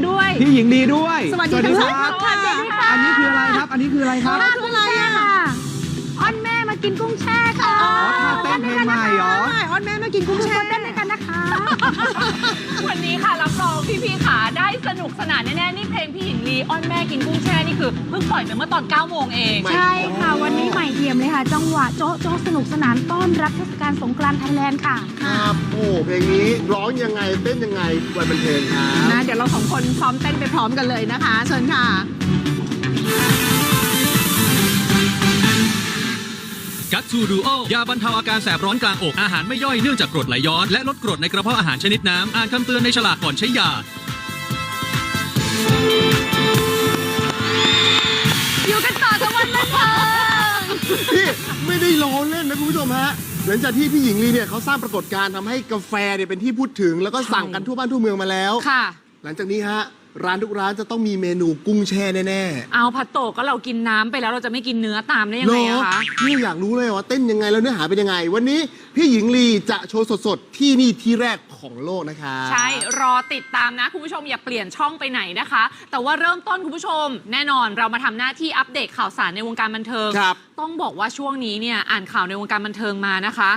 มาด้วย พี่หญิงดีด้วย สวัสดีทั้งสองครับท่านค่ะ อันนี้คืออะไรครับ อันนี้คืออะไรครับท่าคืออะไรอะอ้อนแม่มากินกุ้งแช่ค่ะอ๋อท่าเต้นเพลงใหม่เหรอใช่อ้อนแม่มากินกุ้งแช่เต้นด้วยกันนะคะ วันนี้ค่ะรับรองพี่ๆขาได้สนุกสนานแน่ๆนี่เพลงพี่หญิงลีอ้อนแม่กินกุ้งแช่นี่คือเพิ่งปล่อยไปเมื่อตอน9โมงเอง ใช่ค่ะ วันนี้ใหม่เอี่ยมเลยค่ะ จังหวะโจ๊ะโจ๊ะสนุกสนานต้อนรับเทศกาลสงกรานต์ไทยแลนด์ค่ะ ครับโอ้เพลงนี้ร้องยังไงเต้นยังไงวันบันเทิงครับ นะเดี๋ยวเราสองคนพร้อมเต้นไปพร้อมกันเลยนะคะ เชิญค่ะ กัตทูดูโอยาบรรเทาอาการแสบร้อนกลางอก อาหารไม่ย่อยเนื่องจากกรดไหลย้อน และลดกรดในกระเพาะอาหารชนิดน้ำ อ่านคำเตือนในฉลากก่อนใช้ยา อยู่กันต่อกับวันบันเทิงพี่ไม่ได้ล้อเล่นนะคุณผู้ชมฮะ หลังจากที่พี่หญิงลีเนี่ยเขาสร้างปรากฏการณ์ทำให้กาแฟเนี่ยเป็นที่พูดถึง แล้วก็สั่งกันทั่วบ้านทั่วเมืองมาแล้ว ค่ะ หลังจากนี้ฮะ ร้านทุกร้านจะต้องมีเมนูกุ้งแช่แน่เอาพัตโตะก็เรากินน้ำไปแล้วเราจะไม่กินเนื้อตามได้ๆยังไงอะคะนี่อยากรู้เลยว่าเต้นยังไงแล้วเนื้อหาเป็นยังไง วันนี้พี่หญิงลีจะโชว์สดๆ ที่นี่ที่แรกของโลกนะคะ ใช่รอติดตามนะ คุณผู้ชมอย่าเปลี่ยนช่องไปไหนนะคะ แต่ว่าเริ่มต้นคุณผู้ชม แน่นอนเรามาทำหน้าที่อัปเดตข่าวสารในวงการบันเทิง ครับ ต้องบอกว่าช่วงนี้เนี่ยอ่านข่าวในวงการบันเทิงมานะคะ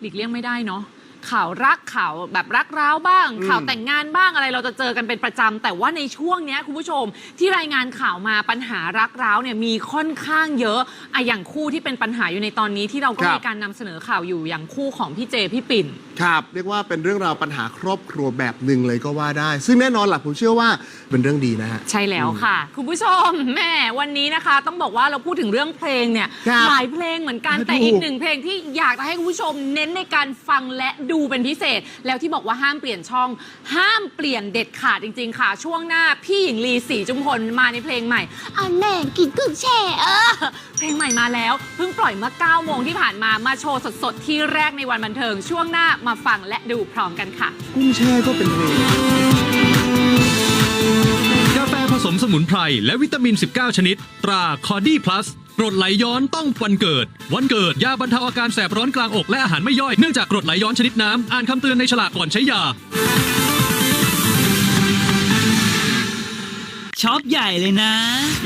หลีกเลี่ยงไม่ได้เนาะ ข่าวรักข่าวแบบรักร้าวบ้างอืมข่าวแต่งงานบ้างอะไรเราจะเจอกันเป็นประจำแต่ว่าในช่วงเนี้ยคุณผู้ชมที่รายงานข่าวมาปัญหารักร้าวเนี่ยมีค่อนข้างเยอะอะอย่างคู่ที่เป็นปัญหาอยู่ในตอนนี้ที่เราก็มีการนำเสนอข่าวอยู่อย่างคู่ของพี่เจพี่ปิ่น ครับเรียกว่าเป็นเรื่องราวปัญหาครอบครัวแบบหนึ่งเลยก็ว่าได้ ซึ่งแน่นอนหล่ะผมเชื่อว่าเป็นเรื่องดีนะฮะ ใช่แล้วค่ะ คุณผู้ชมแม่วันนี้นะคะ ต้องบอกว่าเราพูดถึงเรื่องเพลงเนี่ยครับหลายเพลงเหมือนกันถูกแต่อีกหนึ่งเพลงที่อยากจะให้คุณผู้ชมเน้นในการฟังและดููเป็นพิเศษ แล้วที่บอกว่าห้ามเปลี่ยนช่อง ห้ามเปลี่ยนเด็ดขาดจริง ๆ ค่ะ ช่วงหน้าพี่หญิงลีศรีจุมพลมาในเพลงใหม่อ้อนแม่กินกุ้งแช่เออเพลงใหม่มาแล้ว เพิ่งปล่อยเมื่อ9โมงที่ผ่านมามาโชว์สดๆที่แรกในวันบันเทิง ช่วงหน้ามาฟังและดูพร้อมกันค่ะ กุ้งแช่ก็เป็นเพลงกาแฟผสมสมุนไพรและวิตามิน 19 ชนิด ตราคอดี้พลัส กรดไหลย้อนต้องวันเกิด วันเกิดยาบรรเทาอาการแสบร้อนกลางอกและอาหารไม่ย่อยเนื่องจากกรดไหลย้อนชนิดน้ำอ่านคำเตือนในฉลากก่อนใช้ยาช็อปใหญ่เลยนะ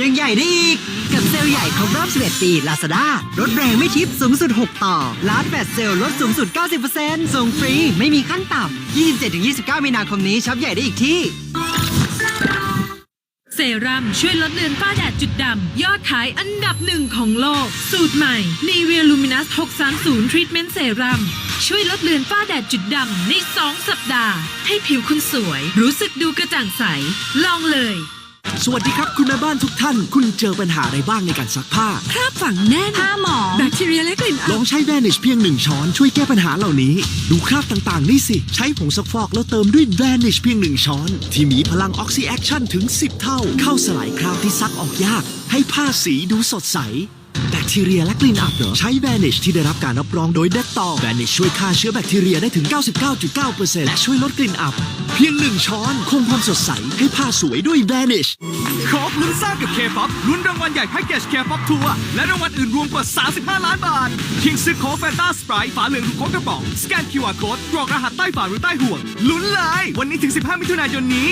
ยังใหญ่ได้อีก กับเซลล์ใหญ่ครบรอบ 11 ปี Lazada ลดแรงไม่ทิปสูงสุด 6 ต่อล้านแฟดเซลล์ลดสูงสุด 90%ส่งฟรี ไม่มีขั้นต่ำ 27-29 มีนาคมนี้ช็อปใหญ่ได้อีกที่ เซรั่มช่วยลดเลือนฝ้าแดดจุดดำ ยอดขายอันดับหนึ่งของโลก สูตรใหม่ Nivea Luminous 630 Treatment Serum ช่วยลดเลือนฝ้าแดดจุดดำใน 2 สัปดาห์ ให้ผิวคุณสวย รู้สึกดูกระจ่างใส ลองเลย สวัสดีครับคุณแม่บ้านทุกท่าน คุณเจอปัญหาอะไรบ้างในการซักผ้า คราบฝังแน่นผ้าหมองแบคทีเรียและกลิ่นลอัอบงใช้ Vanish เพียงหนึ่งช้อนช่วยแก้ปัญหาเหล่านี้ ดูคราบต่างๆ นี่สิ ใช้ผงซักฟอกแล้วเติมด้วย Vanish เพียงหนึ่งช้อน ที่มีพลัง Oxy Action ถึง 10 เท่า เข้าสลายคราบที่ซักออกยาก ให้ผ้าสีดูสดใสแบค ทีเรียและกลิ่นอับเหรอ ใช้ Vanish ที่ได้รับการรับรองโดย Dettol Vanish ช่วยฆ่าเชื้อแบคทีเรียได้ถึง 99.9%และช่วยลดกลิ่นอับ เพียงหนึ่งช้อนคงความสดใส ให้ผ้าสวยด้วย Vanish ครบลุ้นสร้างกับ K-POP ลุ้นรางวัลใหญ่แพ็กเกจ K-POP ทัวร์และรางวัลอื่นรวมกว่า 35 ล้านบาทเพียงซื้อโค้กแฟนตาสไปร์ฝาเหลืองหรือโค้กกระป๋องสแกน QR Code กรอกรหัสใต้ฝาหรือใต้ห่วงลุ้นเลยวันนี้ถึง 15 มิถุนายนนี้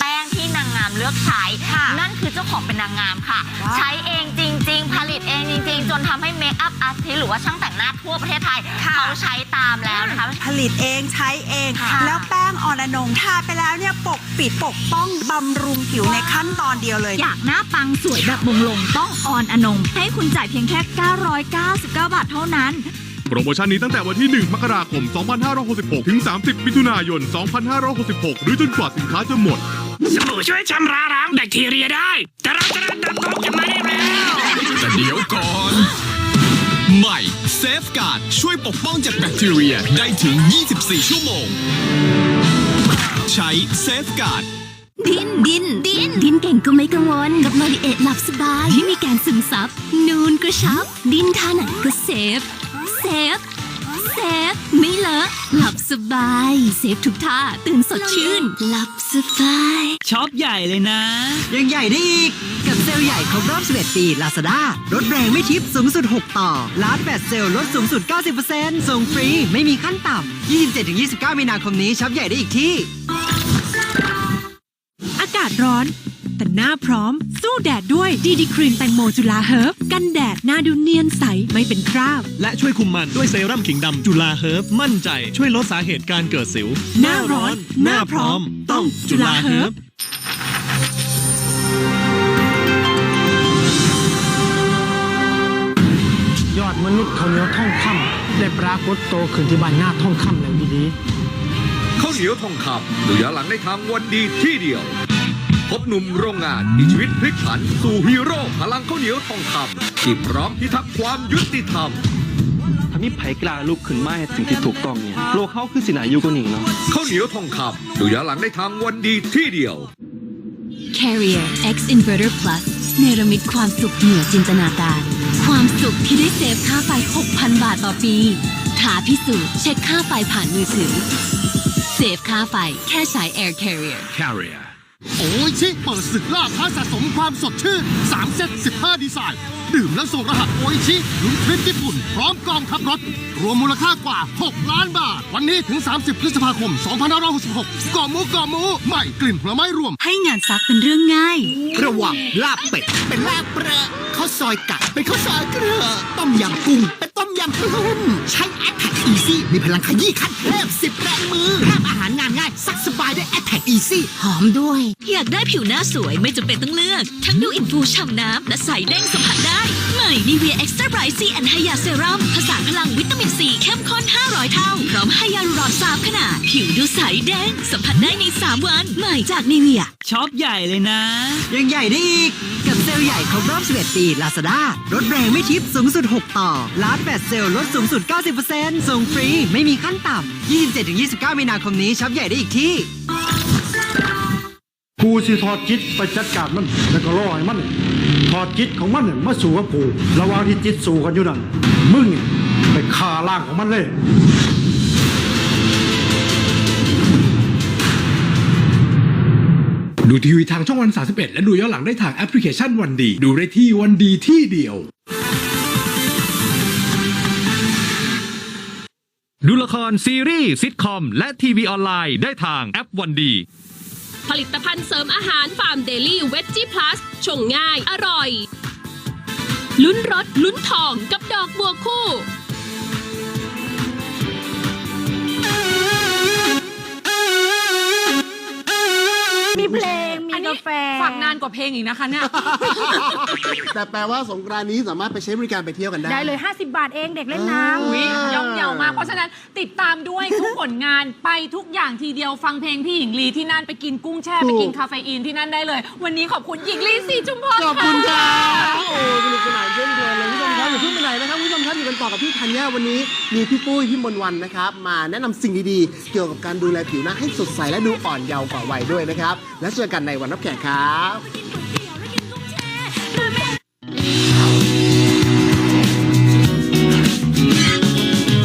แป้งที่นางงามเลือกใช้ นั่นคือเจ้าของเป็นนางงามค่ะ ใช้เองจ ริง ๆ ผลิตเองจริง ๆ จนทำให้เมคอัพอาร์ติสต์หรือว่าช่างแต่งหน้าทั่วประเทศไทยเขาใช้ตามแล้วนะคะ ผลิตเองใช้เอง ค่ะแล้วแป้งออนอนงทาไปแล้วเนี่ยปกปิดปกป้องบำรุงผิวในขั้นตอนเดียวเลย อยากหน้าปังสวยแบบมงลงต้องออนอนง ให้คุณจ่ายเพียงแค่ 999 บาทเท่านั้น โปรโมชั่นนี้ตั้งแต่วันที่ 1 มกราคม 2566 ถึง 30 มิถุนายน 2566 หรือจนกว่าสินค้าจะหมด สบู่ช่วยชำระล้างแบคทีเรียได้ แต่เราจะดับกบจะมาได้แล้ว แต่เดี๋ยวก่อน ใหม่เซฟการ์ดช่วยปกป้องจากแบคทีเรียได้ถึง 24 ชั่วโมง ใช้เซฟการ์ดดินดินดินดินเก่งก็ไม่กังวล กับมาริเอทหลับสบายที่มีการซึมซับนูนกระชับ ดินท่าไหนก็เซฟ เซฟ เซฟ ไม่เลอะ หลับสบาย เซฟทุกท่า ตื่นสดชื่น หลับสบาย ช็อปใหญ่เลยนะ ยังใหญ่ได้อีก กับเซลล์ใหญ่ครบรอบ 11 ปี Lazada ลดแรงไม่ทิปสูงสุด 6 ต่อล้านแฟดเซลล์ลดสูงสุด 90%ส่งฟรี ไม่มีขั้นต่ำ 27-29 มีนาคมนี้ช็อปใหญ่ได้อีกที่าศร้อน แต่หน้าพร้อม สู้แดดด้วยดีดีครีมแตงโมจุฬาเฮิร์บกันแดดหน้าดูเนียนใสไม่เป็นคราบ และช่วยคุมมันด้วยเซรั่มขิงดำจุฬาเฮิร์บมั่นใจช่วยลดสาเหตุการเกิดสิว หน้าร้อน หน้าพร้อม ต้องจุฬาเฮิร์บยอดมนุษย์เขาวเหนียวท่องคำได้ปรากฏโตขึ้นที่บ้านหน้าท่องคำแล้วดีข้าวเหนียวทองคำดูย้อนหลังได้ทางวันดีที่เดียวพ บหนุ่มโรงงานมีชีวิตพลิกผันสู่ฮีโร่พลังข้าวเหนียวทองคำที่พร้อมพิทักษ์ความยุติธรรมถ้ามีไผกล้าลุกขึ้นมาให้สิ่งที่ถูกต้องเนี่ยโลกเขาคือสินาอยู่กว่านี้เนาะข้าวเหนียวทองคำดูย้อนหลังได้ทางวันดีที่เดียว Carrier X Inverter Plus เนรมิตความสุขเหนือจินตนาการ ความสุขที่ได้เซฟค่าไฟ 6,000 บาทต่อปีท้าพิสูจน์เช็คค่าไฟผ่านมือถือ เซฟค่าไฟแค่ใช้ Air Carrier Carrier โอ้ยชิเปิดศึกล่าท้าสะสมความสดชื่น 3 เซต 15 ดีไซน์ ดื่มแล้วส่งรหัสโอยชิลุ้นทริปญี่ปุ่น พร้อมกองทัพรถ รวมมูลค่ากว่า 6 ล้านบาท วันนี้ถึง 30 พฤษภาคม 2566ก่อหมูก่อหมูใหม่กลิ่นผลไม้รวม ให้งานซักเป็นเรื่องง่าย ระหว่างลาบเป็ด เป็นลาบเปรอะข้าวซอยกัดเป็นข้าวซอยเกลือต้มยำกุ้งเป็นต้มยำกุ้งใช้แอ t แทกอีซี่มีพลังขยี้ขั้นเทพสิบแรงมือทำอาหารงานง่ายซักสบายด้วยแอ t แทกอีซี่หอมด้วย อยากได้ผิวหน้าสวยไม่จำเป็นต้องเลือก ทั้งดูอินฟูฉ่ำน้ำและใสเด้งสัมผัสได้ใหม่ Nivea Extra Bright C and Hya Serum ผสานพลังวิตามินซีเข้มข้น 500 เท่า พร้อมไฮยาลูรอน3ขนาด ผิวดูใสเด้งสัมผัสได้ใน 3 วัน ใหม่จาก Nivea ช็อปใหญ่เลยนะ ยังใหญ่ได้อีก กับเซ ลใหญ่ครบรอบ 11 ปี Lazada ลดแรงไม่ทิปสูงสุด 6 ต่อล้านแปดเซลล์ลดสูงสุด 90%ส่งฟรี ไม่มีขั้นต่ำ 27-29 มีนาคมนี้ช็อปใหญ่ได้อีกที่ กูสิถอดจิตไปจัดการมัน แล้วก็ล่อให้มัน ถอดจิตของมันเนี่ยมาสู่กับกู ระหว่างที่จิตสู่กันอยู่นั่นมึงเนี่ยไปฆ่าล่างของมันเลย ดูทีวีทางช่องวัน 31 และดูย้อนหลังได้ทางแอปพลิเคชันวันดี ดูได้ที่วันดีที่เดียว ดูละครซีรีส์ซิทคอม และทีวีออนไลน์ได้ทางแอปวันดี ผลิตภัณฑ์เสริมอาหารฟาร์มเดลี่เวจจี้พลัสชงง่าย อร่อย ลุ้นรถลุ้นทองกับดอกบัวคู่ งมีอันนี้กาแฟฝากนานกว่าเพลงอีกนะคะเนี่ย แต่แปลว่าสงกรานต์นี้สามารถไปใช้บริการไปเที่ยวกันได้ ได้เลย 50 บาทเองเด็กเล่นน้ำอุ๊ยย่อมเยาวมากเพราะฉะนั้นติดตามด้วยทุกผลงานไปทุกอย่างทีเดียวฟังเพลงพี่หญิงลีที่นั่นไปกินกุ้งแช่ไปกินคาเฟอีนที่นั่นได้เลย วันนี้ขอบคุณหญิงลีสีจุมพรขอบคุณครับโอ้สนุกสนานเช่นเคยเลยคุณผู้ชมครับอย่าเพิ่งไปไหนนะครับคุณผู้ชมครับอยู่กันต่อกับพี่ธัญญาวันนี้มีพี่ปุ้ยพี่มนต์วันนะครับ มาแนะนำสิ่งดีๆ เกี่ยวกับการดูแลผิวหน้าให้สดใสและดูอ่อนเยาว์กว่าวัยด้วยนะครับ และเจอกันในวันรับแขกครับ